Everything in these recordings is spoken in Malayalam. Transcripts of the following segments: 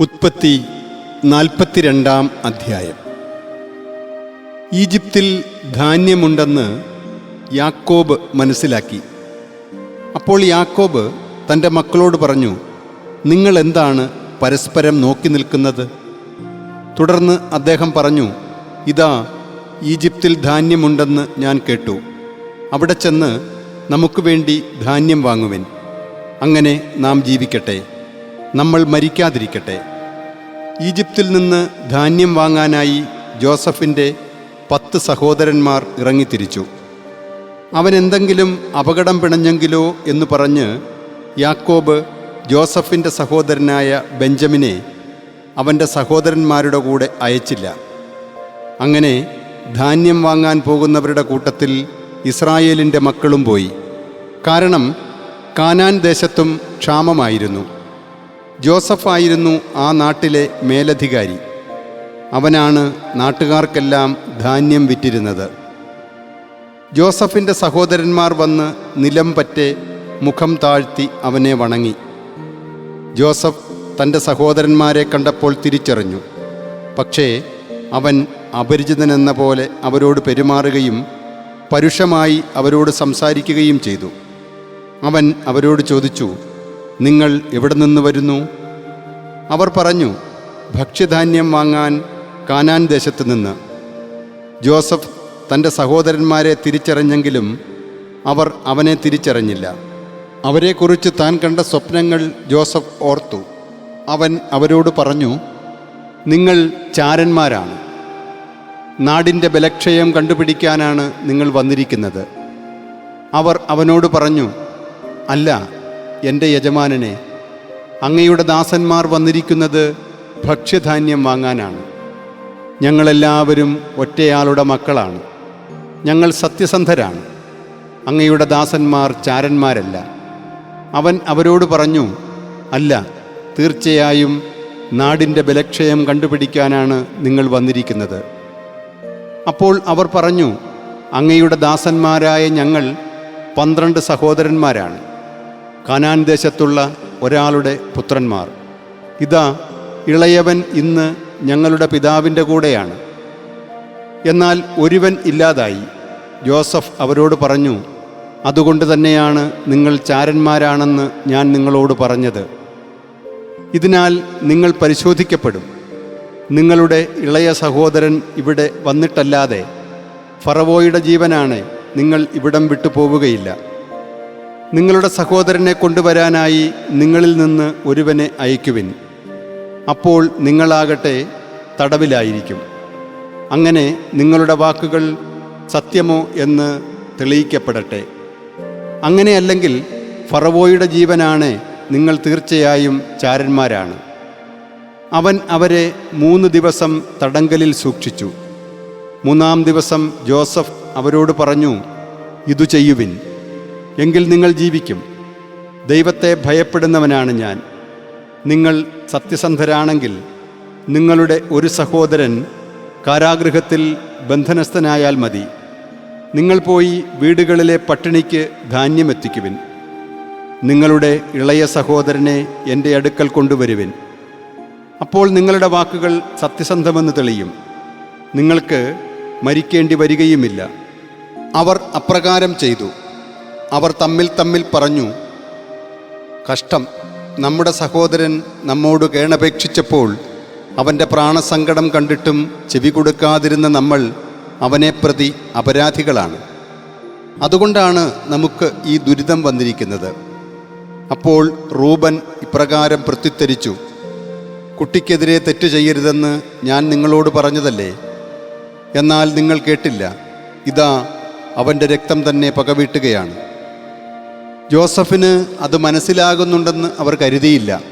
ഉത്പത്തി നാൽപ്പത്തിരണ്ടാം അധ്യായം. ഈജിപ്തിൽ ധാന്യമുണ്ടെന്ന് യാക്കോബ് മനസ്സിലാക്കി. അപ്പോൾ യാക്കോബ് തന്റെ മക്കളോട് പറഞ്ഞു നിങ്ങൾ എന്താണ് പരസ്പരം നോക്കി നിൽക്കുന്നത്? തുടർന്ന് അദ്ദേഹം പറഞ്ഞു ഇതാ ഈജിപ്തിൽ ധാന്യമുണ്ടെന്ന് ഞാൻ കേട്ടു. അവിടെ ചെന്ന് നമുക്ക് വേണ്ടി ധാന്യം വാങ്ങുവിൻ. അങ്ങനെ നാം ജീവിക്കട്ടെ. നമ്മൾ മരിക്കാതിരിക്കട്ടെ. ഈജിപ്തിൽ നിന്ന് ധാന്യം വാങ്ങാനായി ജോസഫിന്റെ പത്ത് സഹോദരന്മാർ ഇറങ്ങിത്തിരിച്ചു. അവൻ എന്തെങ്കിലും അപകടം പിണഞ്ഞെങ്കിലോ എന്ന് പറഞ്ഞ് യാക്കോബ് ജോസഫിന്റെ സഹോദരനായ ബെഞ്ചമിനെ അവന്റെ സഹോദരന്മാരുടെ കൂടെ അയച്ചില്ല. അങ്ങനെ ധാന്യം വാങ്ങാൻ പോകുന്നവരുടെ കൂട്ടത്തിൽ ഇസ്രായേലിന്റെ മക്കളും പോയി. കാരണം കാനാൻ ദേശത്തും ക്ഷാമമായിരുന്നു. ജോസഫായിരുന്നു ആ നാട്ടിലെ മേലധികാരി. അവനാണ് നാട്ടുകാർക്കെല്ലാം ധാന്യം വിറ്റിരുന്നത്. ജോസഫിന്റെ സഹോദരന്മാർ വന്ന് നിലം പറ്റെ മുഖം താഴ്ത്തി അവനെ വണങ്ങി. ജോസഫ് തന്റെ സഹോദരന്മാരെ കണ്ടപ്പോൾ തിരിച്ചറിഞ്ഞു. പക്ഷേ അവൻ അപരിചിതനെന്ന പോലെ അവരോട് പെരുമാറുകയും പരുഷമായി അവരോട് സംസാരിക്കുകയും ചെയ്തു. അവൻ അവരോട് ചോദിച്ചു നിങ്ങൾ എവിടെ നിന്ന് വരുന്നു? അവർ പറഞ്ഞു ഭക്ഷ്യധാന്യം വാങ്ങാൻ കാനാൻ ദേശത്തു നിന്ന്. ജോസഫ് തന്റെ സഹോദരന്മാരെ തിരിച്ചറിഞ്ഞെങ്കിലും അവർ അവനെ തിരിച്ചറിഞ്ഞില്ല. അവരെക്കുറിച്ച് താൻ കണ്ട സ്വപ്നങ്ങൾ ജോസഫ് ഓർത്തു. അവൻ അവരോട് പറഞ്ഞു നിങ്ങൾ ചാരന്മാരാണ്. നാടിന്റെ ബലക്ഷയം കണ്ടുപിടിക്കാനാണ് നിങ്ങൾ വന്നിരിക്കുന്നത്. അവർ അവനോട് പറഞ്ഞു അല്ല എന്റെ യജമാനനെ അങ്ങയുടെ ദാസന്മാർ വന്നിരിക്കുന്നത് ഭക്ഷ്യധാന്യം വാങ്ങാനാണ്. ഞങ്ങളെല്ലാവരും ഒറ്റയാളുടെ മക്കളാണ്. ഞങ്ങൾ സത്യസന്ധരാണ്. അങ്ങയുടെ ദാസന്മാർ ചാരന്മാരല്ല. അവൻ അവരോട് പറഞ്ഞു അല്ല തീർച്ചയായും നാടിന്റെ ബലക്ഷയം കണ്ടുപിടിക്കാനാണ് നിങ്ങൾ വന്നിരിക്കുന്നത്. അപ്പോൾ അവർ പറഞ്ഞു അങ്ങയുടെ ദാസന്മാരായ ഞങ്ങൾ പന്ത്രണ്ട് സഹോദരന്മാരാണ്. കാനാൻ ദേശത്തുള്ള ഒരാളുടെ പുത്രന്മാർ. ഇതാ ഇളയവൻ ഇന്ന് ഞങ്ങളുടെ പിതാവിന്റെ കൂടെയാണ്. എന്നാൽ ഒരുവൻ ഇല്ലാതായി. ജോസഫ് അവരോട് പറഞ്ഞു അതുകൊണ്ട് തന്നെയാണ് നിങ്ങൾ ചാരന്മാരാണെന്ന് ഞാൻ നിങ്ങളോട് പറഞ്ഞത്. ഇതിനാൽ നിങ്ങൾ പരിശോധിക്കപ്പെടും. നിങ്ങളുടെ ഇളയ സഹോദരൻ ഇവിടെ വന്നിട്ടല്ലാതെ ഫറവോയുടെ ജീവനാണ് നിങ്ങൾ ഇവിടം വിട്ടു പോവുകയില്ല നിങ്ങളുടെ സഹോദരനെ കൊണ്ടുവരാനായി നിങ്ങളിൽ നിന്ന് ഒരുവനെ അയക്കുവിൻ. അപ്പോൾ നിങ്ങളാകട്ടെ തടവിലായിരിക്കും. അങ്ങനെ നിങ്ങളുടെ വാക്കുകൾ സത്യമോ എന്ന് തെളിയിക്കപ്പെടട്ടെ. അങ്ങനെയല്ലെങ്കിൽ ഫറവോയുടെ ജീവനാണ് നിങ്ങൾ തീർച്ചയായും ചാരന്മാരാണ്. അവൻ അവരെ മൂന്ന് ദിവസം തടങ്കലിൽ സൂക്ഷിച്ചു. മൂന്നാം ദിവസം ജോസഫ് അവരോട് പറഞ്ഞു ഇതു ചെയ്യുവിൻ. എങ്കിൽ നിങ്ങൾ ജീവിക്കും. ദൈവത്തെ ഭയപ്പെടുന്നവനാണ് ഞാൻ. നിങ്ങൾ സത്യസന്ധരാണെങ്കിൽ നിങ്ങളുടെ ഒരു സഹോദരൻ കാരാഗൃഹത്തിൽ ബന്ധനസ്ഥനായാൽ മതി. നിങ്ങൾ പോയി വീടുകളിലെ പട്ടിണിക്ക് ധാന്യമെത്തിക്കുവിൻ. നിങ്ങളുടെ ഇളയ സഹോദരനെ എന്റെ അടുക്കൽ കൊണ്ടുവരുവിൻ. അപ്പോൾ നിങ്ങളുടെ വാക്കുകൾ സത്യസന്ധമെന്ന് തെളിയും. നിങ്ങൾക്ക് മരിക്കേണ്ടി വരികയുമില്ല. അവർ അപ്രകാരം ചെയ്തു. അവർ തമ്മിൽ തമ്മിൽ പറഞ്ഞു കഷ്ടം. നമ്മുടെ സഹോദരൻ നമ്മോട് കേണപേക്ഷിച്ചപ്പോൾ അവന്റെ പ്രാണസങ്കടം കണ്ടിട്ടും ചെവി കൊടുക്കാതിരുന്ന നമ്മൾ അവനെ പ്രതി അപരാധികളാണ്. അതുകൊണ്ടാണ് നമുക്ക് ഈ ദുരിതം വന്നിരിക്കുന്നത്. അപ്പോൾ റൂബൻ ഇപ്രകാരം പ്രത്യുത്തരിച്ചു കുട്ടിക്കെതിരെ തെറ്റ് ചെയ്യരുതെന്ന് ഞാൻ നിങ്ങളോട് പറഞ്ഞതല്ലേ? എന്നാൽ നിങ്ങൾ കേട്ടില്ല. ഇതാ അവന്റെ രക്തം തന്നെ പകവീട്ടുകയാണ്. ജോസഫിന് അത് മനസ്സിലാകുന്നുണ്ടെന്ന് അവർ കരുതിയില്ല.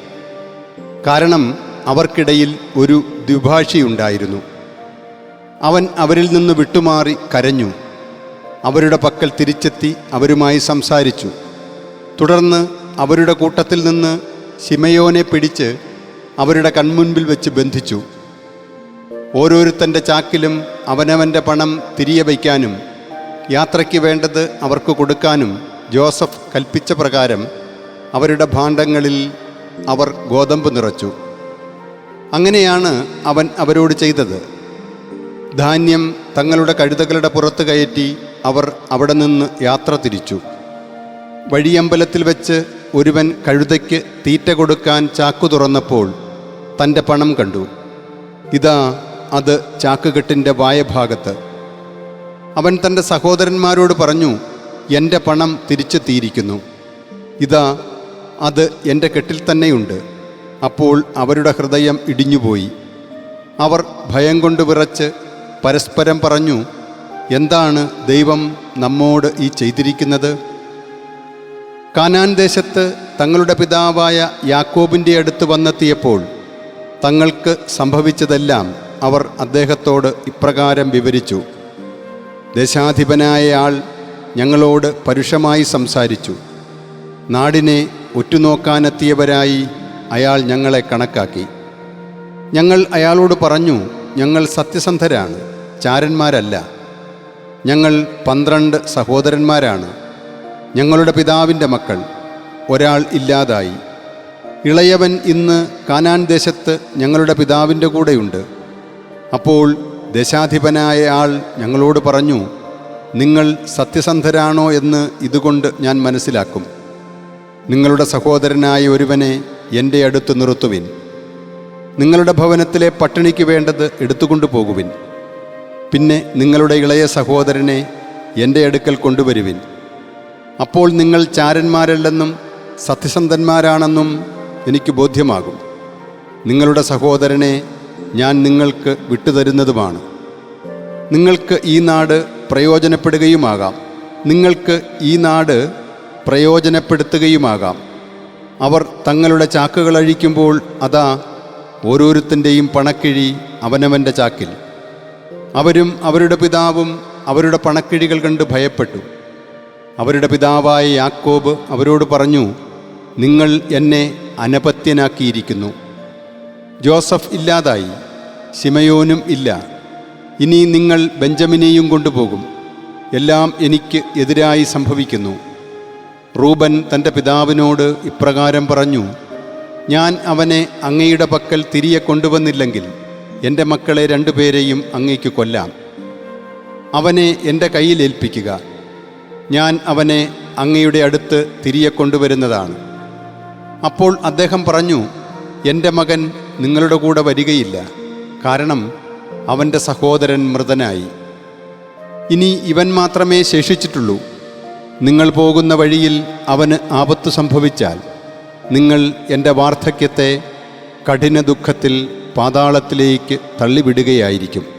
കാരണം അവർക്കിടയിൽ ഒരു ദ്വിഭാഷിയുണ്ടായിരുന്നു അവൻ അവരിൽ നിന്ന് വിട്ടുമാറി കരഞ്ഞു. അവരുടെ പക്കൽ തിരിച്ചെത്തി അവരുമായി സംസാരിച്ചു. തുടർന്ന് അവരുടെ കൂട്ടത്തിൽ നിന്ന് ശിമയോനെ പിടിച്ച് അവരുടെ കൺമുൻപിൽ വെച്ച് ബന്ധിച്ചു. ഓരോരുത്തന്റെ ചാക്കിലും അവനവന്റെ പണം തിരികെ വയ്ക്കാനും യാത്രയ്ക്ക് വേണ്ടത് അവർക്ക് കൊടുക്കാനും ജോസഫ് കൽപ്പിച്ച പ്രകാരം അവരുടെ ഭാണ്ഡങ്ങളിൽ അവർ ഗോതമ്പ് നിറച്ചു. അങ്ങനെയാണ് അവൻ അവരോട് ചെയ്തത്. ധാന്യം തങ്ങളുടെ കഴുതകളുടെ പുറത്ത് കയറ്റി അവർ അവിടെ നിന്ന് യാത്ര തിരിച്ചു. വഴിയമ്പലത്തിൽ വെച്ച് ഒരുവൻ കഴുതയ്ക്ക് തീറ്റ കൊടുക്കാൻ ചാക്കു തുറന്നപ്പോൾ തന്റെ പണം കണ്ടു. ഇതാ അത് ചാക്കുകെട്ടിന്റെ വായഭാഗത്ത്. അവൻ തന്റെ സഹോദരന്മാരോട് പറഞ്ഞു എന്റെ പണം തിരിച്ചെത്തിയിരിക്കുന്നു. ഇതാ അത് എന്റെ കെട്ടിൽ തന്നെയുണ്ട്. അപ്പോൾ അവരുടെ ഹൃദയം ഇടിഞ്ഞുപോയി. അവർ ഭയം കൊണ്ട് വിറച്ച് പരസ്പരം പറഞ്ഞു എന്താണ് ദൈവം നമ്മോട് ഈ ചെയ്തിരിക്കുന്നത്? കാനാൻ ദേശത്ത് തങ്ങളുടെ പിതാവായ യാക്കോബിന്റെ അടുത്ത് വന്നെത്തിയപ്പോൾ തങ്ങൾക്ക് സംഭവിച്ചതെല്ലാം അവർ അദ്ദേഹത്തോട് ഇപ്രകാരം വിവരിച്ചു. ദേശാധിപനായ ആൾ ഞങ്ങളോട് പരുഷമായി സംസാരിച്ചു. നാടിനെ ഒറ്റുനോക്കാനെത്തിയവരായി അയാൾ ഞങ്ങളെ കണക്കാക്കി. ഞങ്ങൾ അയാളോട് പറഞ്ഞു ഞങ്ങൾ സത്യസന്ധരാണ് ചാരന്മാരല്ല. ഞങ്ങൾ പന്ത്രണ്ട് സഹോദരന്മാരാണ്. ഞങ്ങളുടെ പിതാവിന്റെ മക്കൾ ഒരാൾ ഇല്ലാതായി. ഇളയവൻ ഇന്ന് കാനാൻ ദേശത്ത് ഞങ്ങളുടെ പിതാവിന്റെ കൂടെയുണ്ട്. അപ്പോൾ ദശാധിപനായ ആൾ ഞങ്ങളോട് പറഞ്ഞു നിങ്ങൾ സത്യസന്ധരാണോ എന്ന് ഇതുകൊണ്ട് ഞാൻ മനസ്സിലാക്കും. നിങ്ങളുടെ സഹോദരനായ ഒരുവനെ എന്റെ അടുത്ത് നിർത്തുവിൻ. നിങ്ങളുടെ ഭവനത്തിലെ പട്ടിണിക്ക് വേണ്ടത് എടുത്തുകൊണ്ടു പോകുവിൻ. പിന്നെ നിങ്ങളുടെ ഇളയ സഹോദരനെ എന്റെ അടുക്കൽ കൊണ്ടുവരുവിൻ. അപ്പോൾ നിങ്ങൾ ചാരന്മാരല്ലെന്നും സത്യസന്ധന്മാരാണെന്നും എനിക്ക് ബോധ്യമാകും. നിങ്ങളുടെ സഹോദരനെ ഞാൻ നിങ്ങൾക്ക് വിട്ടുതരുന്നതുമാണ്. നിങ്ങൾക്ക് ഈ നാട് പ്രയോജനപ്പെടുകയുമാകാം. നിങ്ങൾക്ക് ഈ നാട് പ്രയോജനപ്പെടുത്തുകയുമാകാം. അവർ തങ്ങളുടെ ചാക്കുകൾ അഴിക്കുമ്പോൾ അതാ ഓരോരുത്തന്റെയും പണക്കിഴി അവനവന്റെ ചാക്കിൽ. അവരും അവരുടെ പിതാവും അവരുടെ പണക്കിഴികൾ കണ്ട് ഭയപ്പെട്ടു. അവരുടെ പിതാവായ യാക്കോബ് അവരോട് പറഞ്ഞു നിങ്ങൾ എന്നെ അനപത്യനാക്കിയിരിക്കുന്നു. ജോസഫ് ഇല്ലാതായി ശിമയോനും ഇല്ല. ഇനി നിങ്ങൾ ബെഞ്ചമിനെയും കൊണ്ടുപോകും. എല്ലാം എനിക്ക് എതിരായി സംഭവിക്കുന്നു. റൂബൻ തന്റെ പിതാവിനോട് ഇപ്രകാരം പറഞ്ഞു ഞാൻ അവനെ അങ്ങയുടെ പക്കൽ തിരികെ കൊണ്ടുവന്നില്ലെങ്കിൽ എന്റെ മക്കളെ രണ്ടുപേരെയും അങ്ങയ്ക്ക് കൊല്ലാം. അവനെ എന്റെ കയ്യിൽ ഏൽപ്പിക്കുക. ഞാൻ അവനെ അങ്ങയുടെ അടുത്ത് തിരികെ കൊണ്ടുവരുന്നതാണ്. അപ്പോൾ അദ്ദേഹം പറഞ്ഞു എന്റെ മകൻ നിങ്ങളുടെ കൂടെ വരികയില്ല. കാരണം അവന്റെ സഹോദരൻ മൃതനായി. ഇനി ഇവൻ മാത്രമേ ശേഷിച്ചിട്ടുള്ളൂ. നിങ്ങൾ പോകുന്ന വഴിയിൽ അവന് ആപത്ത് സംഭവിച്ചാൽ നിങ്ങൾ എന്റെ വാർദ്ധക്യത്തെ കഠിന ദുഃഖത്തിൽ പാതാളത്തിലേക്ക് തള്ളിവിടുകയായിരിക്കും.